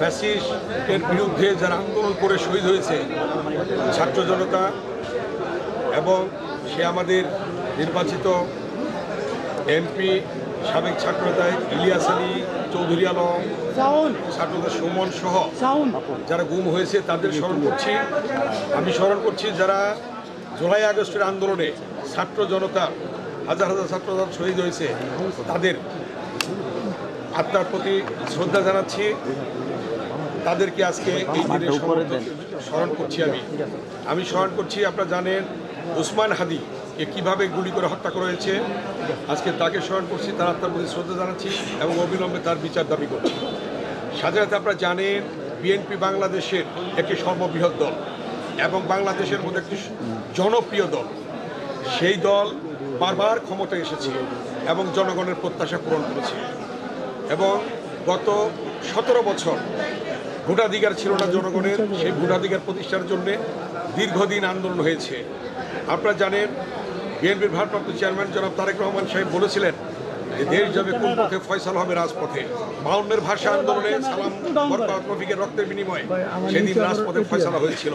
ফ্যাসিস্টের বিরুদ্ধে যারা আন্দোলন করে শহীদ হয়েছে ছাত্র জনতা এবং সে আমাদের নির্বাচিত এমপি সাবেক ছাত্রনেতা ইলিয়াস আলী চৌধুরী আলম ছাত্রনেতা সুমন সহ যারা গুম হয়েছে তাদের স্মরণ করছি। আমি স্মরণ করছি যারা জুলাই আগস্টের আন্দোলনে ছাত্র জনতা হাজার হাজার ছাত্র শহীদ হয়েছে তাদের আত্মার প্রতি শ্রদ্ধা জানাচ্ছি। তাদেরকে আজকে এই দিনে। স্মরণ- করছি আমি। আমি স্মরণ করছি আপনারা জানেন উসমান হাদি কে কীভাবে গুলি করে হত্যা করা হয়েছে আজকে তাকে স্মরণ করছি তার আত্মার প্রতি শ্রদ্ধা জানাচ্ছি এবং অবিলম্বে তার বিচার দাবি করছি। সাধারণত আপনারা জানেন বিএনপি বাংলাদেশের একটি সর্ববৃহৎ দল এবং বাংলাদেশের মধ্যে একটি জনপ্রিয় দল। সেই দল বারবার ক্ষমতায় এসেছে এবং জনগণের প্রত্যাশা পূরণ করেছে। এবং গত সতেরো বছর ভোটাধিকার ছিল না জনগণের, সেই ভোটাধিকার প্রতিষ্ঠার জন্যে দীর্ঘদিন আন্দোলন হয়েছে। আপনারা জানেন, বিএনপির ভারপ্রাপ্ত চেয়ারম্যান জনাব তারেক রহমান সাহেব বলেছিলেন যে দেশ যাবে কোন পথে ফয়সাল হবে রাজপথে। বাউন্নের ভাষা আন্দোলনে সালাম রফিকের রক্তের বিনিময়ে সেদিন রাজপথে ফয়সালা হয়েছিল।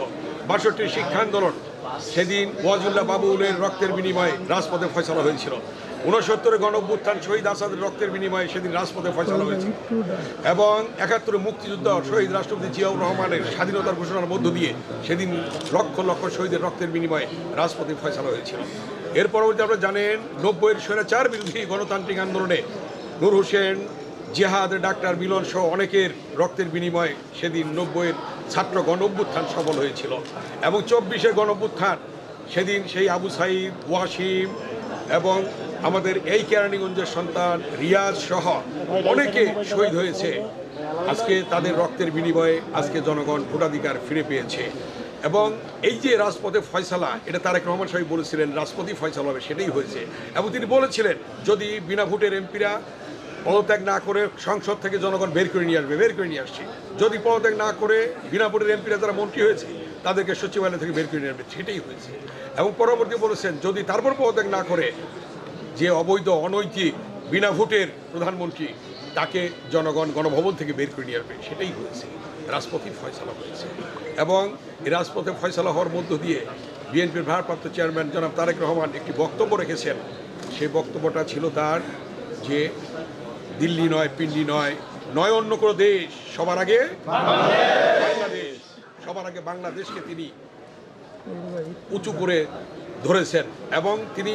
বাষট্টির শিক্ষা আন্দোলন সেদিন ওয়াজুল্লাহ বাবুলের রক্তের বিনিময়ে রাজপথে ফয়সালা হয়েছিল। উনসত্তরে গণ অভ্যুত্থান শহীদ আসাদের রক্তের বিনিময়ে সেদিন রাজপথে ফয়সালা হয়েছিল এবং একাত্তরে মুক্তিযুদ্ধ, শহীদ রাষ্ট্রপতি জিয়াউর রহমানের স্বাধীনতার ঘোষণার মধ্য দিয়ে সেদিন লক্ষ লক্ষ শহীদের রক্তের বিনিময়ে রাজপথে ফয়সালা হয়েছিল। এর পরবর্তী আপনারা জানেন, নব্বইয়ের স্বৈরাচার বিরোধী গণতান্ত্রিক আন্দোলনে নূর হোসেন, জেহাদ, ডাক্তার মিলন সহ অনেকের রক্তের বিনিময়ে সেদিন নব্বইয়ের ছাত্র গণ অভ্যুত্থান সফল হয়েছিল। এবং চব্বিশে গণ অভ্যুত্থান সেদিন সেই আবু সাইদ, ওয়াসিম এবং আমাদের এই কেরানীগঞ্জের সন্তান রিয়াজ সহ অনেকে শহীদ হয়েছে। আজকে তাদের রক্তের বিনিময়ে আজকে জনগণ ভোটাধিকার ফিরে পেয়েছে। এবং এই যে রাজপথে ফয়সালা, এটা তারেক রহমান সাহেব বলেছিলেন, রাজপথই ফয়সালা হবে, সেটাই হয়েছে। এবং তিনি বলেছিলেন, যদি বিনা ভোটের এমপিরা পদত্যাগ না করে সংসদ থেকে জনগণ বের করে নিয়ে আসবে, বের করে নিয়ে আসছে। যদি পদত্যাগ না করে বিনা ভোটের এমপিরা যারা মন্ত্রী হয়েছে, তাদেরকে সচিবালয় থেকে বের করে নিয়ে আসবে, সেটাই হয়েছে। এবং পরবর্তী বলেছেন, যদি তারপর পদত্যাগ না করে যে অবৈধ, অনৈতিক, বিনা ভোটের প্রধানমন্ত্রী, তাকে জনগণ গণভবন থেকে বের করে নিয়ে আসবে, সেটাই হয়েছে। রাজপথই ফয়সালা হয়েছে। এবং এই রাজপথে ফয়সালা হওয়ার মধ্য দিয়ে বিএনপির ভারপ্রাপ্ত চেয়ারম্যান জনাব তারেক রহমান একটি বক্তব্য রেখেছেন। সেই বক্তব্যটা ছিল তার যে দিল্লি নয়, পিন্ডি নয় নয় অন্য কোনো দেশ। সবার আগে বাংলাদেশ। সবার আগে বাংলাদেশকে তিনি উঁচু করে ধরেছেন এবং তিনি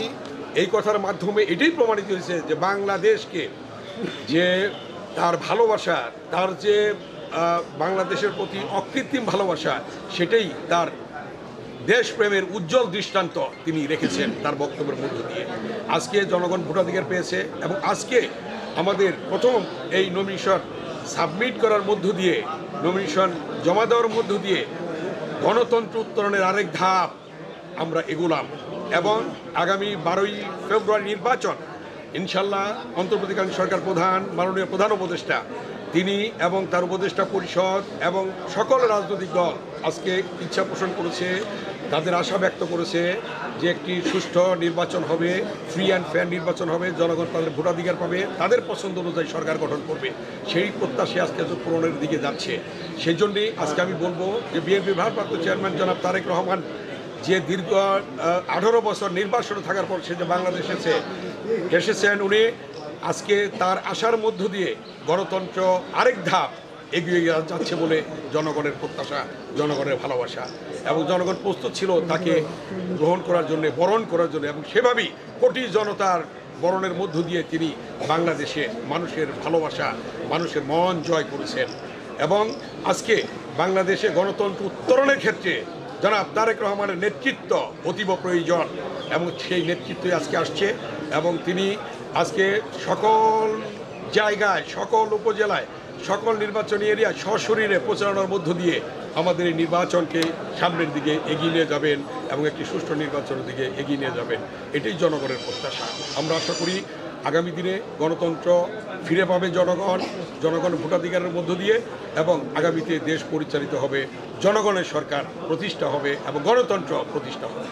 এই কথার মাধ্যমে এটাই প্রমাণিত হয়েছে যে বাংলাদেশকে যে তার ভালোবাসা, তার যে বাংলাদেশের প্রতি অকৃত্রিম ভালোবাসা, সেটাই তার দেশপ্রেমের উজ্জ্বল দৃষ্টান্ত তিনি রেখেছেন তার বক্তব্যের মধ্য দিয়ে। আজকে জনগণ ভোটাধিকার পেয়েছে এবং আজকে আমাদের প্রথম এই নমিনেশন সাবমিট করার মধ্য দিয়ে নমিনেশন জমা দেওয়ার মধ্য দিয়ে গণতন্ত্র উত্তরণের আরেক ধাপ আমরা এগুলাম এবং আগামী বারোই ফেব্রুয়ারি নির্বাচন, ইনশাল্লাহ অন্তর্বর্তীকালীন সরকার প্রধান, মাননীয় প্রধান উপদেষ্টা, তিনি এবং তার উপদেষ্টা পরিষদ এবং সকল রাজনৈতিক দল আজকে ইচ্ছা পোষণ করেছে তাদের আশা ব্যক্ত করেছে যে একটি সুষ্ঠু নির্বাচন হবে ফ্রি অ্যান্ড ফেয়ার নির্বাচন হবে, জনগণ তাদের ভোটাধিকার পাবে, তাদের পছন্দ অনুযায়ী সরকার গঠন করবে। সেই প্রত্যাশে আজকে পূরণের দিকে যাচ্ছে। সেই জন্যেই আজকে আমি বলব যে বিএনপি ভারপ্রাপ্ত চেয়ারম্যান জনাব তারেক রহমান যে দীর্ঘ আঠারো বছর নির্বাসনে থাকার পর সে যে বাংলাদেশ এসেছে, এসেছেন উনি, আজকে তার আশার মধ্য দিয়ে গণতন্ত্র আরেক ধাপ এগিয়ে যাচ্ছে বলে জনগণের প্রত্যাশা, জনগণের ভালোবাসা এবং জনগণ প্রস্তুত ছিল তাকে গ্রহণ করার জন্য, বরণ করার জন্য এবং সেভাবেই কোটি জনতার বরণের মধ্য দিয়ে তিনি বাংলাদেশে মানুষের ভালোবাসা, মানুষের মন জয় করেছেন। এবং আজকে বাংলাদেশে গণতন্ত্র উত্তরণের ক্ষেত্রে জনাব তারেক রহমানের নেতৃত্ব অতীব প্রয়োজন এবং সেই নেতৃত্বই আজকে আসছে এবং তিনি আজকে সকল জায়গায়, সকল উপজেলায় সকল নির্বাচনী এরিয়ায় সশরীরে প্রচারণার মধ্য দিয়ে আমাদের এই নির্বাচনকে সামনের দিকে এগিয়ে নিয়ে যাবেন এবং একটি সুষ্ঠু নির্বাচনের দিকে এগিয়ে নিয়ে যাবেন। এটাই জনগণের প্রত্যাশা। আমরা আশা করি আগামী দিনে গণতন্ত্র ফিরে পাবে জনগণ জনগণ ভোটাধিকারের মধ্য দিয়ে এবং আগামীতে দেশ পরিচালিত হবে, জনগণের সরকার প্রতিষ্ঠা হবে এবং গণতন্ত্র প্রতিষ্ঠা হবে।